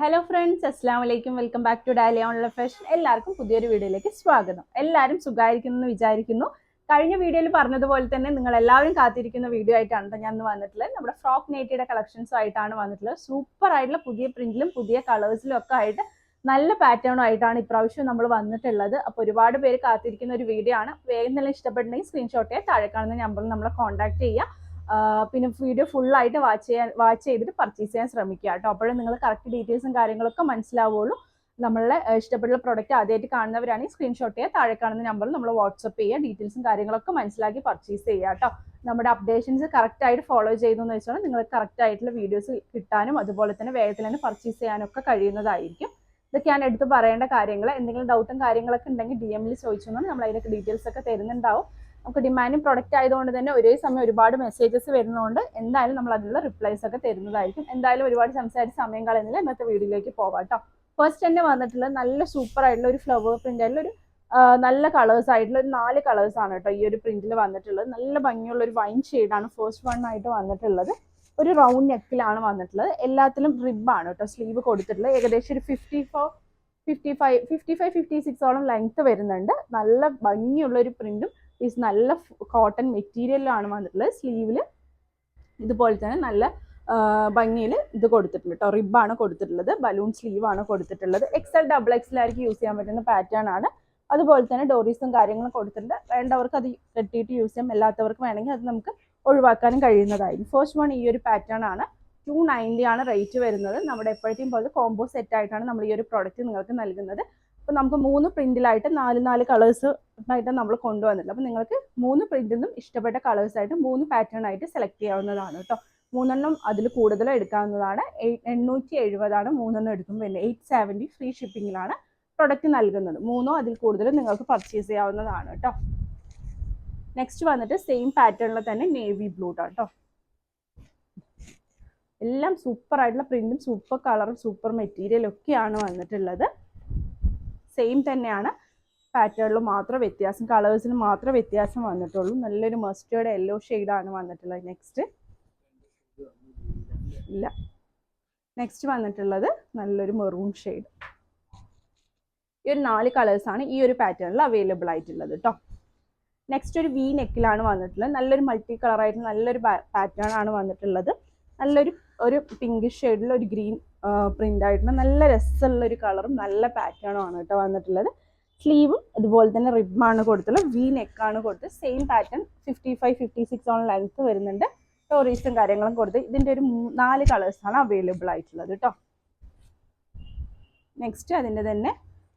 Hello friends അസ്സാം വലൈക്കും welcome back to Dolly online fashion എല്ലാവർക്കും പുതിയൊരു വീഡിയോയിലേക്ക് സ്വാഗതം. എല്ലാവരും സുഖമായിരിക്കുന്നു വിചാരിക്കുന്നു. കഴിഞ്ഞ വീഡിയോയിൽ പറഞ്ഞതുപോലെ തന്നെ നിങ്ങൾ എല്ലാവരും കാത്തിരിക്കുന്ന വീഡിയോ ആയിട്ടാണ് ഞാൻ ഇന്ന് വന്നിട്ടുള്ളത്. നമ്മുടെ ഫ്രോക്ക് നൈറ്റിയുടെ കളക്ഷൻസും ആയിട്ടാണ് വന്നിട്ടുള്ളത്. സൂപ്പർ ആയിട്ടുള്ള പുതിയ പ്രിന്റിലും പുതിയ കളേഴ്സിലും ഒക്കെ ആയിട്ട് നല്ല പാറ്റേണും ആയിട്ടാണ് ഇപ്രാവശ്യം നമ്മൾ വന്നിട്ടുള്ളത്. അപ്പോൾ ഒരുപാട് പേര് കാത്തിരിക്കുന്ന ഒരു വീഡിയോ ആണ്. വേഗം തന്നെ ഇഷ്ടപ്പെട്ടുണ്ടെങ്കിൽ സ്ക്രീൻഷോട്ട് താഴെ കാണുന്ന നമ്പറിൽ നമ്മളെ കോൺടാക്ട് ചെയ്യുക. പിന്നെ വീഡിയോ ഫുൾ ആയിട്ട് വാച്ച് ചെയ്യാൻ വാച്ച് ചെയ്തിട്ട് പർച്ചേസ് ചെയ്യാൻ ശ്രമിക്കുക കേട്ടോ. അപ്പോഴും നിങ്ങൾ കറക്റ്റ് ഡീറ്റെയിൽസും കാര്യങ്ങളൊക്കെ മനസ്സിലാവുള്ളൂ. നമ്മളെ ഇഷ്ടപ്പെട്ട പ്രൊഡക്റ്റ് ആദ്യമായിട്ട് കാണുന്നവരാണെങ്കിൽ സ്ക്രീൻഷോട്ട് ചെയ്യുക താഴെ കാണുന്ന നമ്പറിൽ നമ്മൾ വാട്സപ്പ് ചെയ്യുക ഡീറ്റെയിൽസും കാര്യങ്ങളൊക്കെ മനസ്സിലാക്കി പർച്ചേസ് ചെയ്യുക കേട്ടോ. നമ്മുടെ അപ്ഡേഷൻസ് കറക്റ്റ് ആയിട്ട് ഫോളോ ചെയ്തു എന്ന് വെച്ചാൽ നിങ്ങൾക്ക് കറക്റ്റ് ആയിട്ടുള്ള വീഡിയോസ് കിട്ടാനും അതുപോലെ തന്നെ വേഗത്തിൽ തന്നെ പർച്ചേസ് ചെയ്യാനൊക്കെ കഴിയുന്നതായിരിക്കും. ഇതൊക്കെയാണ് എടുത്ത് പറയേണ്ട കാര്യങ്ങൾ. എന്തെങ്കിലും ഡൗട്ടും കാര്യങ്ങളൊക്കെ ഉണ്ടെങ്കിൽ ഡി എമ്മിൽ ചോദിച്ചു നമ്മൾ അതിനൊക്കെ ഡീറ്റെയിൽസ് ഒക്കെ തരുന്നുണ്ടാവും. നമുക്ക് ഡിമാൻഡിങ് പ്രൊഡക്റ്റ് ആയതുകൊണ്ട് തന്നെ ഒരേ സമയം ഒരുപാട് മെസ്സേജസ് വരുന്നതുകൊണ്ട് എന്തായാലും നമ്മൾ അതിനുള്ള റിപ്ലൈസ് ഒക്കെ തരുന്നതായിരിക്കും. എന്തായാലും ഒരുപാട് സംസാരിച്ച് സമയം കളയുന്നില്ല. ഇന്നത്തെ വീഡിയോയിലേക്ക് പോവാം കേട്ടോ ഫസ്റ്റ് തന്നെ വന്നിട്ടുള്ളത് നല്ല സൂപ്പർ ആയിട്ടുള്ള ഒരു ഫ്ലവർ പ്രിന്റ് ഒരു നല്ല കളേഴ്സ് ആയിട്ടുള്ള ഒരു നാല് കളേഴ്സ് ആണ് കേട്ടോ ഈ ഒരു പ്രിന്റിൽ വന്നിട്ടുള്ളത്. നല്ല ഭംഗിയുള്ള ഒരു വൈൻ ആണ് ഫസ്റ്റ് വൺ ആയിട്ട് വന്നിട്ടുള്ളത്. ഒരു റൗണ്ട് നെക്കിലാണ് വന്നിട്ടുള്ളത്. എല്ലാത്തിലും റിബാണ് കേട്ടോ സ്ലീവ് കൊടുത്തിട്ടുള്ളത്. ഏകദേശം ഒരു fifty four fifty five fifty five fifty സിക്സോളം length വരുന്നുണ്ട്. നല്ല ഭംഗിയുള്ള ഒരു പ്രിന്റും ഈസ് നല്ല കോട്ടൺ മെറ്റീരിയലിലാണ് വന്നിട്ടുള്ളത്. സ്ലീവിൽ ഇതുപോലെ തന്നെ നല്ല ഭംഗിയിൽ ഇത് കൊടുത്തിട്ടുണ്ട് കേട്ടോ റിബാണ് കൊടുത്തിട്ടുള്ളത്. ബലൂൺ സ്ലീവ് ആണ് കൊടുത്തിട്ടുള്ളത്. എക്സൽ ഡബിൾ എക്സലായിരിക്കും യൂസ് ചെയ്യാൻ പറ്റുന്ന പാറ്റേൺ ആണ്. അതുപോലെ തന്നെ ഡോറീസും കാര്യങ്ങളും കൊടുത്തിട്ടുണ്ട്. വേണ്ടവർക്ക് അത് കെട്ടിയിട്ട് യൂസ് ചെയ്യാം. അല്ലാത്തവർക്ക് വേണമെങ്കിൽ അത് നമുക്ക് ഒഴിവാക്കാനും കഴിയുന്നതായിരിക്കും. ഫസ്റ്റ് വൺ ഈ ഒരു പാറ്റേൺ ആണ്. ടു നയന്റി ആണ് റേറ്റ് വരുന്നത്. നമ്മുടെ എപ്പോഴത്തെയും പോലെ കോംബോ സെറ്റ് ആയിട്ടാണ് നമ്മൾ ഈ ഒരു പ്രോഡക്റ്റ് നിങ്ങൾക്ക് നൽകുന്നത്. അപ്പോൾ നമുക്ക് മൂന്ന് പ്രിന്റിലായിട്ട് നാല് നാല് കളേഴ്സ് ആയിട്ട് നമ്മൾ കൊണ്ടുവന്നിട്ടുള്ളത് അപ്പോൾ നിങ്ങൾക്ക് മൂന്ന് പ്രിന്റിൽ ഇഷ്ടപ്പെട്ട കളേഴ്സ് ആയിട്ട് മൂന്ന് പാറ്റേൺ ആയിട്ട് സെലക്ട് ചെയ്യാവുന്നതാണ് കേട്ടോ. മൂന്നെണ്ണം അതിൽ കൂടുതൽ എടുക്കാവുന്നതാണ്. എണ്ണൂറ്റി എഴുപതാണ് മൂന്നെണ്ണം എടുക്കുമ്പോൾ വരുന്നത്. എയ്റ്റ് സെവന്റി ഫ്രീ ഷിപ്പിങ്ങിലാണ് പ്രൊഡക്റ്റ് നൽകുന്നത്. മൂന്നോ അതിൽ കൂടുതൽ നിങ്ങൾക്ക് പർച്ചേസ് ചെയ്യാവുന്നതാണ് കേട്ടോ. നെക്സ്റ്റ് വന്നിട്ട് സെയിം പാറ്റേണിൽ തന്നെ നേവി ബ്ലൂ കേട്ടോ. എല്ലാം സൂപ്പർ ആയിട്ടുള്ള പ്രിന്റും സൂപ്പർ കളറും സൂപ്പർ മെറ്റീരിയലും ഒക്കെയാണ് വന്നിട്ടുള്ളത്. സെയിം തന്നെയാണ്. പാറ്റേണിൽ മാത്രം വ്യത്യാസം കളേഴ്സിൽ മാത്രം വ്യത്യാസം വന്നിട്ടുള്ളൂ. നല്ലൊരു മസ്റ്റേർഡ് യെല്ലോ ആണ് വന്നിട്ടുള്ളത് നെക്സ്റ്റ് ഇല്ല. നെക്സ്റ്റ് വന്നിട്ടുള്ളത് നല്ലൊരു മെറൂൺ ഷെയ്ഡ് ഈ ഒരു നാല് കളേഴ്സാണ് ഈ ഒരു പാറ്റേണിൽ അവൈലബിൾ ആയിട്ടുള്ളത് കേട്ടോ നെക്സ്റ്റ് ഒരു വി നെക്കിലാണ് വന്നിട്ടുള്ളത്. നല്ലൊരു മൾട്ടി കളറായിട്ട് നല്ലൊരു പാറ്റേൺ ആണ് വന്നിട്ടുള്ളത്. നല്ലൊരു ഒരു പിങ്ക് ഷെയ്ഡിൽ ഒരു ഗ്രീൻ പ്രിന്റ് ആയിട്ടുള്ള നല്ല രസമുള്ള ഒരു കളറും നല്ല പാറ്റേണും ആണ് കേട്ടോ വന്നിട്ടുള്ളത്. സ്ലീവും അതുപോലെ തന്നെ റിബാണ് കൊടുത്തുള്ളത് വി നെക്കാണ് കൊടുത്ത് same pattern fifty five fifty six on length വരുന്നുണ്ട്. സ്റ്റോറീസും കാര്യങ്ങളും കൊടുത്ത് ഇതിന്റെ ഒരു നാല് കളേഴ്സാണ് അവൈലബിൾ ആയിട്ടുള്ളത് കേട്ടോ നെക്സ്റ്റ് അതിന്റെ തന്നെ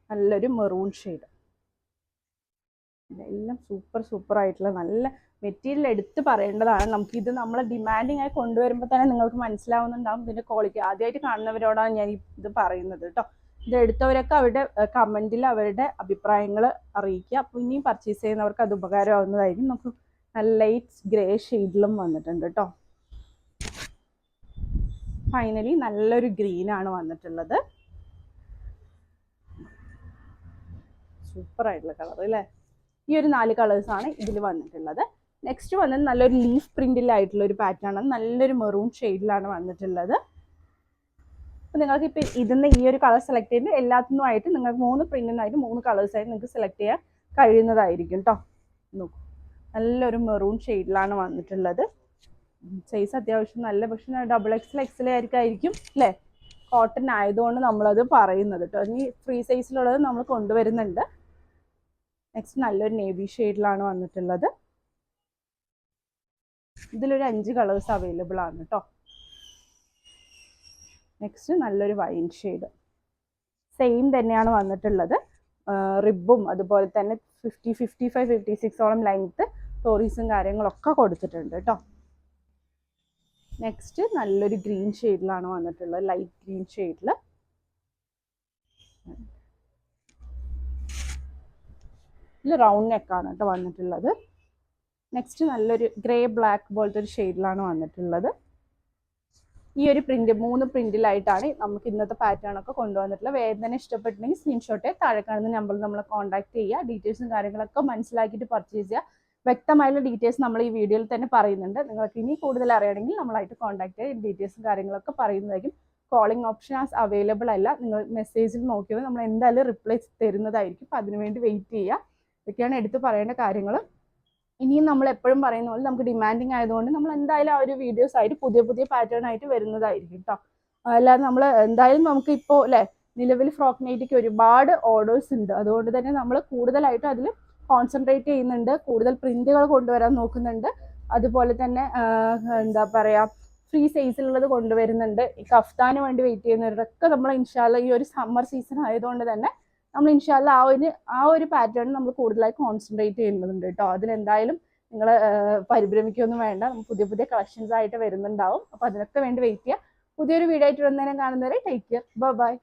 നല്ലൊരു മെറൂൺ ഷെയ്ഡ് എല്ലാം സൂപ്പർ സൂപ്പർ ആയിട്ടുള്ള നല്ല മെറ്റീരിയൽ എടുത്ത് പറയേണ്ടതാണ്. നമുക്ക് ഇത് നമ്മൾ ഡിമാൻഡിങ് ആയി കൊണ്ടുവരുമ്പോൾ തന്നെ നിങ്ങൾക്ക് മനസ്സിലാവുന്നുണ്ടാവും ഇതിന്റെ ക്വാളിറ്റി ആദ്യമായിട്ട് കാണുന്നവരോടാണ് ഞാൻ ഇത് പറയുന്നത് കേട്ടോ ഇത് എടുത്തവരൊക്കെ അവരുടെ കമന്റിൽ അവരുടെ അഭിപ്രായങ്ങൾ അറിയിക്കുക. അപ്പോൾ ഇനിയും പർച്ചേസ് ചെയ്യുന്നവർക്ക് അത് ഉപകാരമാവുന്നതായിരിക്കും. നമുക്ക് നല്ല ലൈറ്റ് ഗ്രേ ഷെയ്ഡിലും വന്നിട്ടുണ്ട് കേട്ടോ ഫൈനലി നല്ലൊരു ഗ്രീൻ ആണ് വന്നിട്ടുള്ളത്. സൂപ്പർ ആയിട്ടുള്ള കളർ അല്ലേ? ഈ ഒരു നാല് കളേഴ്സാണ് ഇതിൽ വന്നിട്ടുള്ളത്. നെക്സ്റ്റ് വന്നത് നല്ലൊരു ലീഫ് പ്രിന്റിലായിട്ടുള്ള ഒരു പാറ്റേൺ ആണ്. നല്ലൊരു മെറൂൺ ഷെയ്ഡിലാണ് വന്നിട്ടുള്ളത്. അപ്പോൾ നിങ്ങൾക്ക് ഇപ്പൊ ഇതിന്ന് ഈ ഒരു കളർ സെലക്ട് ചെയ്ത് എല്ലാത്തിനുമായിട്ട് നിങ്ങൾക്ക് മൂന്ന് പ്രിന്റിനായിട്ട് മൂന്ന് കളേഴ്സ് ആയിട്ട് നിങ്ങൾക്ക് സെലക്ട് ചെയ്യാൻ കഴിയുന്നതായിരിക്കും കേട്ടോ നോക്കൂ. നല്ലൊരു മെറൂൺ ഷെയ്ഡിലാണ് വന്നിട്ടുള്ളത്. സൈസ് അത്യാവശ്യം നല്ല പക്ഷേ ഡബിൾ എക്സൽ എക്സൽ ആയിരിക്കും അല്ലേ കോട്ടൺ ആയതുകൊണ്ട് നമ്മളത് പറയുന്നത് കേട്ടോ ഇനി ഫ്രീ സൈസിലുള്ളത് നമ്മൾ കൊണ്ടുവരുന്നുണ്ട്. നെക്സ്റ്റ് നല്ലൊരു നേവി ഷെയ്ഡിലാണ് വന്നിട്ടുള്ളത്. ഇതിലൊരു അഞ്ച് കളേഴ്സ് അവൈലബിൾ ആണ് കേട്ടോ നെക്സ്റ്റ് നല്ലൊരു വൈൻ ഷെയ്ഡ് സെയിം തന്നെയാണ് വന്നിട്ടുള്ളത്. റിബും അതുപോലെ തന്നെ ഫിഫ്റ്റി ഫിഫ്റ്റി ഫൈവ് ഫിഫ്റ്റി സിക്സോളം ലെങ്ത്ത് സ്റ്റോറീസും കാര്യങ്ങളൊക്കെ കൊടുത്തിട്ടുണ്ട് കേട്ടോ നെക്സ്റ്റ് നല്ലൊരു ഗ്രീൻ ഷെയ്ഡിലാണ് വന്നിട്ടുള്ളത്. ലൈറ്റ് ഗ്രീൻ ഷെയ്ഡിൽ ഇതിൽ റൗണ്ട് നെക്കാണ് കേട്ടോ വന്നിട്ടുള്ളത്. നെക്സ്റ്റ് നല്ലൊരു ഗ്രേ ബ്ലാക്ക് പോലത്തെ ഒരു ഷെയ്ഡിലാണ് വന്നിട്ടുള്ളത്. ഈ ഒരു പ്രിന്റ് മൂന്ന് പ്രിന്റിലായിട്ടാണ് നമുക്ക് ഇന്നത്തെ പാറ്റേൺ ഒക്കെ കൊണ്ടുവന്നിട്ടുള്ളത് വേദന തന്നെ ഇഷ്ടപ്പെട്ടിട്ടുണ്ടെങ്കിൽ സ്ക്രീൻഷോട്ട് താഴെ കാണുന്ന നമ്പറിൽ നമ്മൾ കോൺടാക്ട് ചെയ്യുക. ഡീറ്റെയിൽസും കാര്യങ്ങളൊക്കെ മനസ്സിലാക്കിയിട്ട് പർച്ചേസ് ചെയ്യുക. വ്യക്തമായുള്ള ഡീറ്റെയിൽസ് നമ്മൾ ഈ വീഡിയോയിൽ തന്നെ പറയുന്നുണ്ട്. നിങ്ങൾക്ക് ഇനി കൂടുതൽ അറിയണമെങ്കിൽ നമ്മളായിട്ട് കോൺടാക്ട് ചെയ്യുക. ഡീറ്റെയിൽസും കാര്യങ്ങളൊക്കെ പറയുന്നതായിരിക്കും. കോളിംഗ് ഓപ്ഷൻ അവൈലബിൾ അല്ല. നിങ്ങൾ മെസ്സേജിൽ നോക്കിയത് നമ്മൾ എന്തായാലും റിപ്ലൈ തരുന്നതായിരിക്കും. അപ്പം അതിനുവേണ്ടി വെയിറ്റ് ചെയ്യുക. ഇതൊക്കെയാണ് എടുത്ത് പറയേണ്ട കാര്യങ്ങൾ. ഇനിയും നമ്മൾ എപ്പോഴും പറയുന്ന പോലെ നമുക്ക് ഡിമാൻഡിങ് ആയതുകൊണ്ട് നമ്മൾ എന്തായാലും ആ ഒരു വീഡിയോസ് ആയിട്ട് പുതിയ പുതിയ പാറ്റേൺ ആയിട്ട് വരുന്നതായിരിക്കും കേട്ടോ അല്ലാതെ നമ്മൾ എന്തായാലും നമുക്ക് ഇപ്പോൾ അല്ലേ നിലവിൽ ഫ്രോക്ക് നൈറ്റിക്ക് ഒരുപാട് ഓർഡേഴ്സ് ഉണ്ട്. അതുകൊണ്ട് തന്നെ നമ്മൾ കൂടുതലായിട്ട് അതിൽ കോൺസെൻട്രേറ്റ് ചെയ്യുന്നുണ്ട്. കൂടുതൽ പ്രിന്റുകൾ കൊണ്ടുവരാൻ നോക്കുന്നുണ്ട്. അതുപോലെ തന്നെ എന്താ പറയുക ഫ്രീ സൈസിലുള്ളത് കൊണ്ടുവരുന്നുണ്ട്. ഈ കഫ്താന് വേണ്ടി വെയിറ്റ് ചെയ്യുന്നവരൊക്കെ നമ്മൾ ഇൻഷാല്ല ഈ ഒരു സമ്മർ സീസൺ ആയതുകൊണ്ട് തന്നെ നമ്മൾ ഇൻഷാല്ല ആ ഒരു ആ ഒരു പാറ്റേൺ നമ്മൾ കൂടുതലായി കോൺസെൻട്രേറ്റ് ചെയ്യുന്നുണ്ട് കേട്ടോ. അതിലെന്തായാലും നിങ്ങൾ പരിഭ്രമിക്കൊന്നും വേണ്ട. പുതിയ പുതിയ കളക്ഷൻസ് ആയിട്ട് വരുന്നുണ്ടാവും. അപ്പോൾ അതിനൊക്കെ വേണ്ടി വെയിറ്റ് ചെയ്യുക പുതിയൊരു വീഡിയോ ആയിട്ട് വരുന്നതിനെ കാണുന്നവരെ ടേക്ക് കെയർ ബൈ